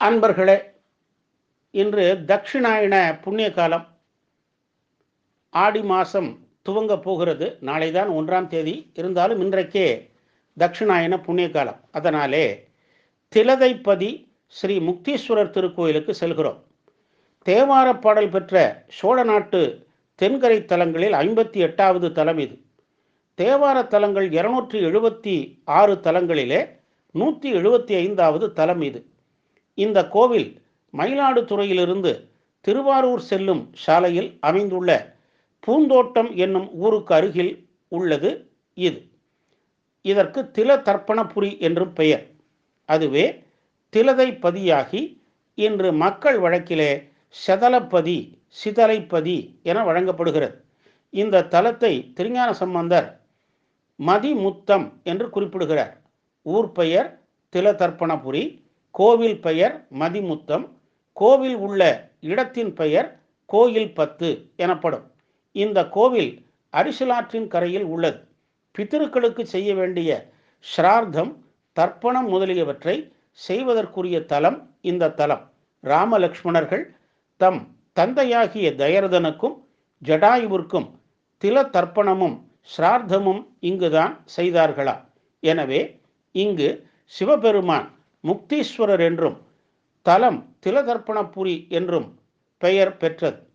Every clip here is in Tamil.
அன்பர்களே இன்று தட்சிணாயன புண்ணிய காலம் ஆடி மாதம் துவங்க போகிறது. நாளை தான் ஒன்றாம் தேதி. இருந்தாலும் இன்றைக்கே தட்சிணாயன புண்ணிய காலம் அதனாலே திலதைப்பதி ஸ்ரீ முக்தீஸ்வரர் திருக்கோயிலுக்கு செல்கிறோம். தேவார பாடல் பெற்ற சோழ நாட்டு தென்கரை தலங்களில் ஐம்பத்தி எட்டாவது தலம் இது. தேவார தலங்கள் இருநூற்றி எழுபத்தி ஆறு தலங்களிலே நூற்றி எழுபத்தி ஐந்தாவது தலம் இது. இந்த கோவில் மயிலாடுதுறையிலிருந்து திருவாரூர் செல்லும் சாலையில் அமைந்துள்ள பூந்தோட்டம் என்னும் ஊருக்கு அருகில் உள்ளது இது. இதற்கு தில தர்ப்பணபுரி என்றும் பெயர். அதுவே திலதை பதியாகி இன்று மக்கள் வழக்கிலே செதலப்பதி சிதலைப்பதி என வழங்கப்படுகிறது. இந்த தலத்தை திருஞான சம்பந்தர் மதிமுத்தம் என்று குறிப்பிடுகிறார். ஊர் பெயர் திலதர்ப்பணபுரி. கோவில் பெயர் மதிமுத்தம் கோவில் உள்ள இடத்தின் பெயர் கோயில் பத்து எனப்படும். இந்த கோவில் அரிசலாற்றின் கரையில் உள்ளது. பித்திருக்களுக்கு செய்ய வேண்டிய ஸ்ரார்த்தம் தர்ப்பணம் முதலியவற்றை செய்வதற்குரிய தலம் இந்த தலம். ராமலக்ஷ்மணர்கள் தம் தந்தையாகிய தயரதனுக்கும் ஜடாயுவிற்கும் தில தர்ப்பணமும் ஸ்ரார்த்தமும் இங்குதான் செய்தார்களா? எனவே இங்கு சிவபெருமான் முக்தீஸ்வரர் என்றும் தலம் திலதர்ப்பணபுரி என்றும் பெயர் பெற்றது.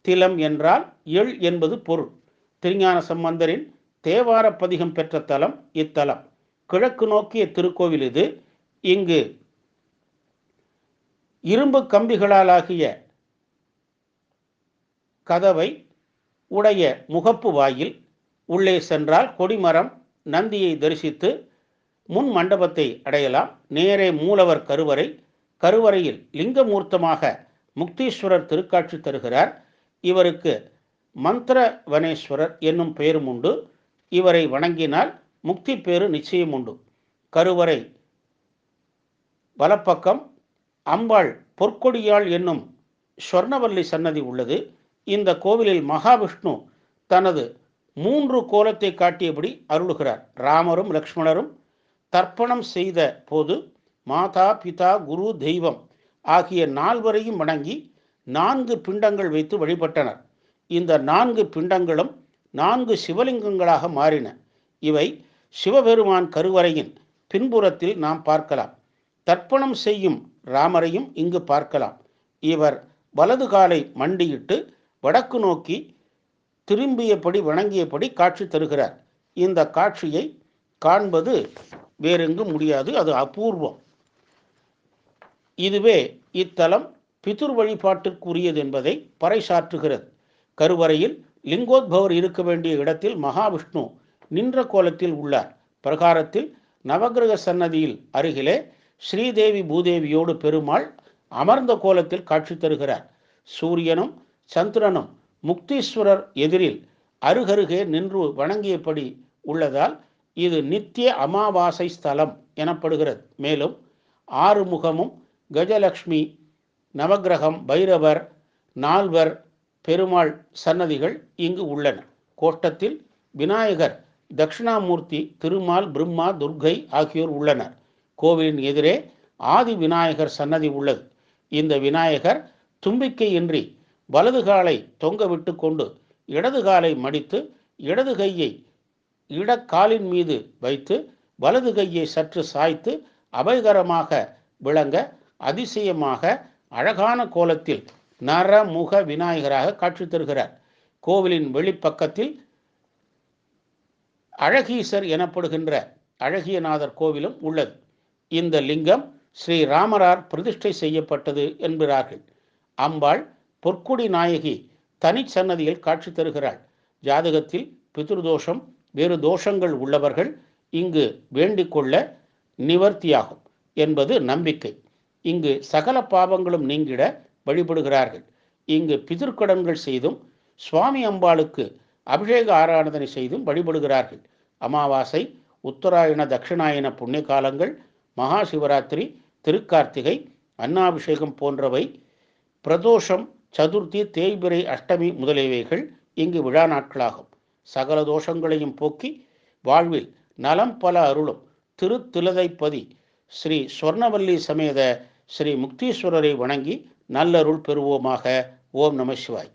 திலம் என்றால் எள் என்பது பொருள். திருஞான சம்பந்தரின் தேவார பதிகம் பெற்ற தலம் இத்தலம். கிழக்கு நோக்கிய திருக்கோவில் இது. இங்கு இரும்பு கம்பிகளாலாகிய கதவை உடைய முகப்பு வாயில் உள்ளே சென்றால் கொடிமரம் நந்தியை தரிசித்து முன் மண்டபத்தை அடையலாம். நேரே மூலவர் கருவறை. கருவறையில் லிங்கமூர்த்தமாக முக்தீஸ்வரர் திருக்காட்சி தருகிறார். இவருக்கு மந்திரவனேஸ்வரர் என்னும் பெயரும் உண்டு. இவரை வணங்கினால் முக்தி பேறு நிச்சயம் உண்டு. கருவறை வலப்பக்கம் அம்பாள் பொற்கொடியாள் என்னும் ஸ்வர்ணவல்லி சன்னதி உள்ளது. இந்த கோவிலில் மகாவிஷ்ணு தனது மூன்று கோலத்தை காட்டியபடி அருளுகிறார். ராமரும் லக்ஷ்மணரும் தர்ப்பணம் செய்த போது மாதா பிதா குரு தெய்வம் ஆகிய நால்வரையும் வணங்கி நான்கு பிண்டங்கள் வைத்து வழிபட்டனர். இந்த நான்கு பிண்டங்களும் நான்கு சிவலிங்கங்களாக மாறின. இவை சிவபெருமான் கருவறையின் பின்புறத்தில் நாம் பார்க்கலாம். தர்ப்பணம் செய்யும் ராமரையும் இங்கு பார்க்கலாம். இவர் வலது காலை மண்டியிட்டு வடக்கு நோக்கி திரும்பியபடி வணங்கியபடி காட்சி தருகிறார். இந்த காட்சியை காண்பது வேறெங்கும் முடியாது அது அபூர்வம். இதுவே இத்தலம் பிதுர் வழிபாட்டிற்குரியது என்பதை பறைசாற்றுகிறது. கருவறையில் லிங்கோத்பவர் இருக்க வேண்டிய இடத்தில் மகாவிஷ்ணு நின்ற கோலத்தில் உள்ளார். பிரகாரத்தில் நவகிரக சன்னதியில் அருகிலே ஸ்ரீதேவி பூதேவியோடு பெருமாள் அமர்ந்த கோலத்தில் காட்சி தருகிறார். சூரியனும் சந்திரனும் முக்தீஸ்வரர் எதிரில் அருகருகே நின்று வணங்கியபடி உள்ளதால் இது நித்திய அமாவாசை ஸ்தலம் எனப்படுகிறது. மேலும் ஆறுமுகமும் கஜலக்ஷ்மி நவகிரகம் பைரவர் நால்வர் பெருமாள் சன்னதிகள் இங்கு உள்ளன. கோஷ்டத்தில் விநாயகர் தட்சிணாமூர்த்தி திருமால் பிரம்மா துர்கை ஆகியோர் உள்ளனர். கோவிலின் எதிரே ஆதி விநாயகர் சன்னதி உள்ளது. இந்த விநாயகர் தும்பிக்கையின்றி வலது காலை தொங்க விட்டு கொண்டு இடது காலை மடித்து இடது கையை இடக்காலின் மீது வைத்து வலது கையை சற்று சாய்த்து அபயகரமாக விளங்க அதிசயமாக அழகான கோலத்தில் நரமுக விநாயகராக காட்சி தருகிறார். கோவிலின் வெளிப்பக்கத்தில் அழகீசர் எனப்படுகின்ற அழகியநாதர் கோவிலும் உள்ளது. இந்த லிங்கம் ஸ்ரீ ராமரார் பிரதிஷ்டை செய்யப்பட்டது என்கிறார்கள் அம்பாள் பொற்குடி நாயகி தனிச்சன்னதியில் காட்சி தருகிறாள். ஜாதகத்தில் பித்ருதோஷம் வேறு தோஷங்கள் உள்ளவர்கள் இங்கு வேண்டிக்கொள்ள நிவர்த்தியாகும் என்பது நம்பிக்கை. இங்கு சகல பாவங்களும் நீங்கிட வழிபடுகிறார்கள். இங்கு பிதிர்க்கடன்கள் செய்தும் சுவாமி அம்பாளுக்கு அபிஷேக ஆராதனை செய்தும் வழிபடுகிறார்கள். அமாவாசை உத்தராயண தட்சிணாயன புண்ணிய காலங்கள் மகா சிவராத்திரி திருக்கார்த்திகை அன்னாபிஷேகம் போன்றவை பிரதோஷம் சதுர்த்தி தேய்பிரை அஷ்டமி முதலியவைகள் இங்கு விழா நாட்களாகும். சகல தோஷங்களையும் போக்கி வாழ்வில் நலம் பல அருளும். திருத்திலதைப்பதி ஸ்ரீ சொர்ணவல்லி சமேத ஸ்ரீ முக்தீஸ்வரரை வணங்கி நல்லருள் பெறுவோமாக. ஓம் நம சிவாய்.